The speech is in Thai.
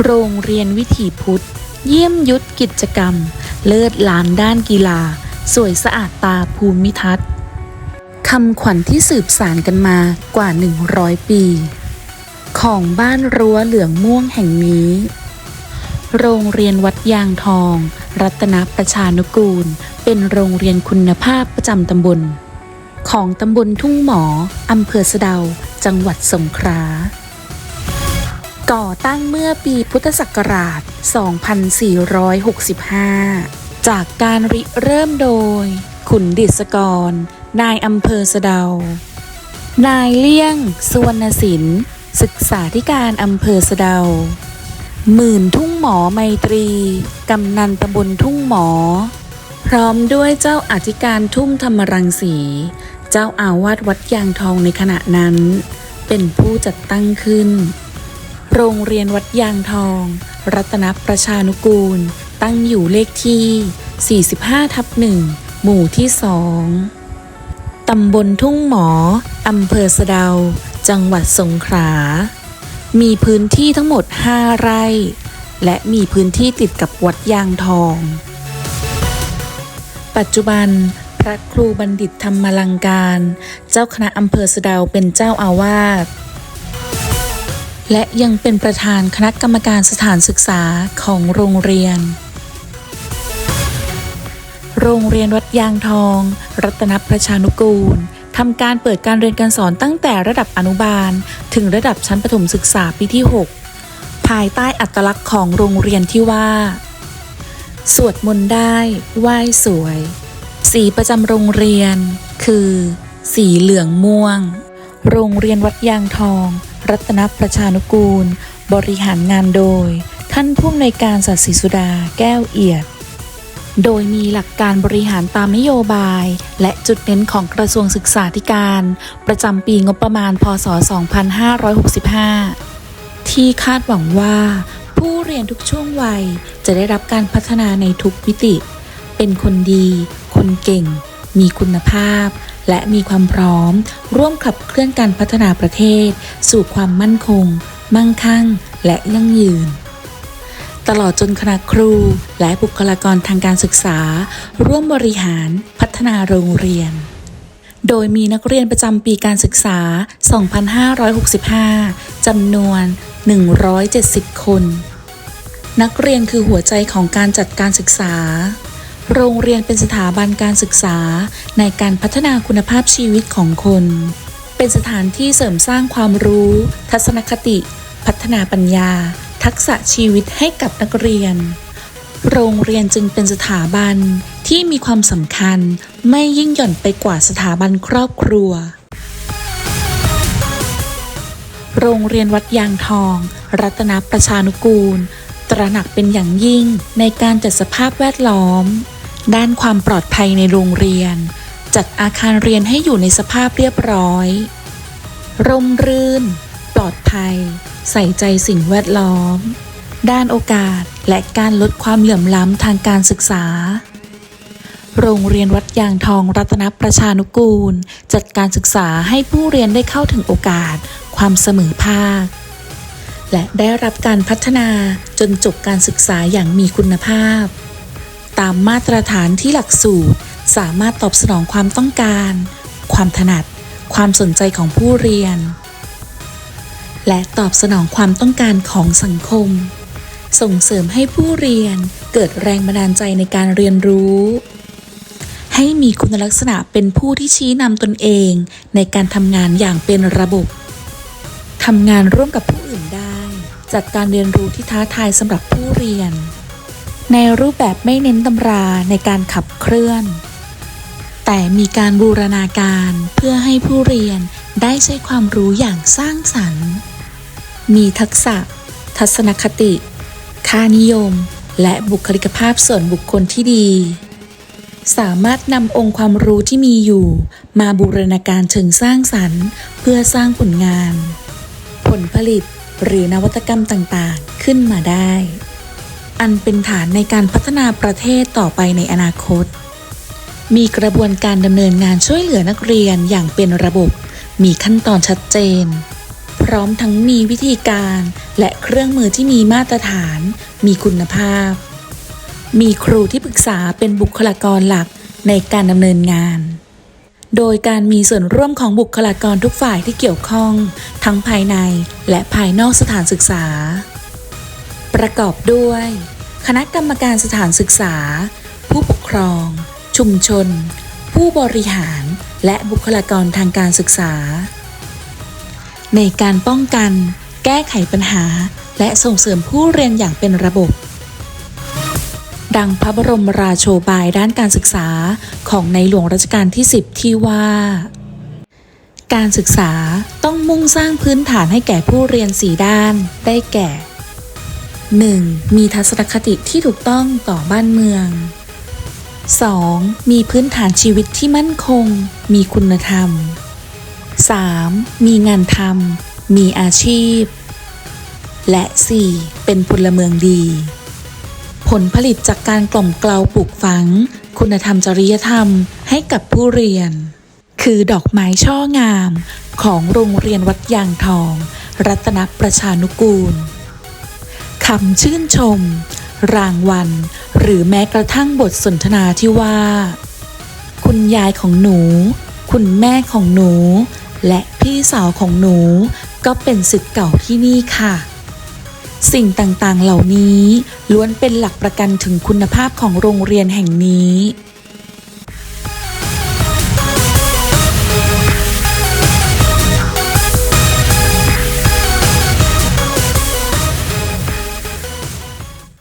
โรงเรียนวิถีพุทธ เยี่ยมยุทธกิจกรรม เลิศล้านด้านกีฬา สวยสะอาดตาภูมิทัศน์คำขวัญที่สืบสานกันมากว่า 100 ปี ของบ้านรั้วเหลืองม่วงแห่งนี้ โรงเรียนวัดยางทอง รัตนประชานุกูล เป็นโรงเรียนคุณภาพประจำตำบล ของตำบลทุ่งหมออำเภอสะเดา จังหวัดสงขลา ก่อตั้งเมื่อปีพุทธศักราช 2465 จากการริเริ่มโดย ขุนดิษกร นายอำเภอสะเดา นายเลี่ยง สุวรรณศิลป์ศึกษาธิการอำเภอสะเดา หมื่นทุ่งหมอไมตรี กำนันตำบลทุ่งหมอ พร้อมด้วยเจ้าอธิการทุ่มธรรมรังสี เจ้าอาวาสวัดยางทองในขณะนั้น เป็นผู้จัดตั้งขึ้น โรงเรียนวัดยางทอง รัตนประชานุกูล ตั้งอยู่เลขที่ 45 ทับหนึ่งหมู่ที่สองตำบลทุ่งหมอ อำเภอสะเดา จังหวัดสงขลา มีพื้นที่ทั้งหมด 5 ไร่ และมีพื้นที่ติดกับวัดยางทอง ปัจจุบันพระครูบัณฑิตธรรมลังการ เจ้าคณะอำเภอสะเดาเป็นเจ้าอาวาส และยังเป็นประธานคณะกรรมการสถานศึกษาของโรงเรียน โรงเรียนวัดยางทอง รัตนประชานุกูลทำการเปิดการเรียนการสอนตั้งแต่ระดับอนุบาล ถึงระดับชั้นประถมศึกษาปีที่ 6 ภายใต้อัตลักษณ์ของโรงเรียนที่ว่า สวดมนต์ได้ไหว้สวย สีประจำโรงเรียน คือ สีเหลืองม่วง โรงเรียนวัดยางทอง รัตนประชานุกูล บริหารงานโดย ท่านผู้อำนวยการสัตย์สุดาแก้วเอียด โดยมีหลักการบริหารตามนโยบาย และจุดเน้นของกระทรวงศึกษาธิการ ประจำปีงบประมาณ พศ 2565 ที่คาดหวังว่า ผู้เรียนทุกช่วงวัยจะได้รับการพัฒนาในทุกมิติ เป็นคนดี คนเก่ง มีคุณภาพ และมีความพร้อม ร่วมขับเคลื่อนการพัฒนาประเทศ สู่ความมั่นคง มั่งคั่ง และยั่งยืน ตลอดจนคณะครู และบุคลากรทางการศึกษา ร่วมบริหารพัฒนาโรงเรียน โดยมีนักเรียนประจำปีการศึกษา 2565 จำนวน 170 คน นักเรียนคือหัวใจของการจัดการศึกษา โรงเรียนเป็นสถาบันการศึกษาในการพัฒนาคุณภาพชีวิตของคน เป็นสถานที่เสริมสร้างความรู้ ทัศนคติ พัฒนาปัญญา ทักษะชีวิตให้กับนักเรียน โรงเรียนจึงเป็นสถาบันที่มีความสำคัญไม่ยิ่งหย่อนไปกว่าสถาบันครอบครัว โรงเรียนวัดยางทอง รัตนประชานุกูล ตระหนักเป็นอย่างยิ่งในการจัดสภาพแวดล้อม ด้านความปลอดภัยในโรงเรียน จัดอาคารเรียนให้อยู่ในสภาพเรียบร้อย ร่มรื่น ปลอดภัย ใส่ใจสิ่งแวดล้อม ด้านโอกาสและการลดความเหลื่อมล้ำทางการศึกษา โรงเรียนวัดยางทองรัตนประชานุกูล จัดการศึกษาให้ผู้เรียนได้เข้าถึงโอกาส ความเสมอภาค และได้รับการพัฒนาจนจบการศึกษาอย่างมีคุณภาพ ตามมาตรฐานที่หลักสูตร สามารถตอบสนองความต้องการ ความถนัด ความสนใจของผู้เรียน และตอบสนองความต้องการของสังคม ส่งเสริมให้ผู้เรียนเกิดแรงบันดาลใจในการเรียนรู้ ให้มีคุณลักษณะเป็นผู้ที่ชี้นำตนเองในการทำงานอย่างเป็นระบบทำงานร่วมกับผู้อื่นได้ จัดการเรียนรู้ที่ท้าทายสำหรับผู้เรียน ในรูปแบบไม่เน้นตำราในการขับเคลื่อน แต่มีการบูรณาการเพื่อให้ผู้เรียนได้ใช้ความรู้อย่างสร้างสรรค์ มีทักษะ ทัศนคติ ค่านิยม และบุคลิกภาพส่วนบุคคลที่ดี สามารถนำองค์ความรู้ที่มีอยู่ มาบูรณาการเชิงสร้างสรรค์ เพื่อสร้างผลงาน ผลผลิตหรือนวัตกรรมต่างๆ ขึ้นมาได้ อันเป็นฐานในการพัฒนาประเทศต่อไปในอนาคต มีกระบวนการดำเนินงานช่วยเหลือนักเรียนอย่างเป็นระบบ มีขั้นตอนชัดเจน พร้อมทั้งมีวิธีการและเครื่องมือที่มีมาตรฐาน มีคุณภาพ มีครูที่ปรึกษาเป็นบุคลากรหลักในการดำเนินงาน โดยการมีส่วนร่วมของบุคลากรทุกฝ่ายที่เกี่ยวข้อง ทั้งภายในและภายนอกสถานศึกษา ประกอบด้วย คณะกรรมการสถานศึกษา ผู้ปกครอง ชุมชน ผู้บริหาร และบุคลากรทางการศึกษา ในการป้องกัน แก้ไขปัญหา และส่งเสริมผู้เรียนอย่างเป็นระบบ ดังพระบรมราโชบายด้านการศึกษาของในหลวงรัชกาลที่ 10 ที่ว่าการศึกษาต้องมุ่งสร้างพื้นฐานให้แก่ผู้เรียนสีด้าน ได้แก่ 1. มีทัศนคติที่ถูกต้องต่อบ้านเมือง 2. มีพื้นฐานชีวิตที่มั่นคง มีคุณธรรม 3. มีงานทำ มีอาชีพ และ 4. เป็นพลเมืองดี ผลผลิตจากการกล่อมเกลาปลูกฝัง คุณธรรมจริยธรรมให้กับผู้เรียน คือดอกไม้ช่องาม ของโรงเรียนวัดยางทอง รัตนประชานุกูล คำชื่นชม รางวัล หรือแม้กระทั่งบทสนทนาที่ว่า คุณยายของหนู คุณแม่ของหนู และพี่สาวของหนู ก็เป็นสิทธิ์เก่าที่นี่ค่ะ สิ่งต่างๆเหล่านี้ล้วนเป็นหลักประกันถึงคุณภาพของโรงเรียนแห่งนี้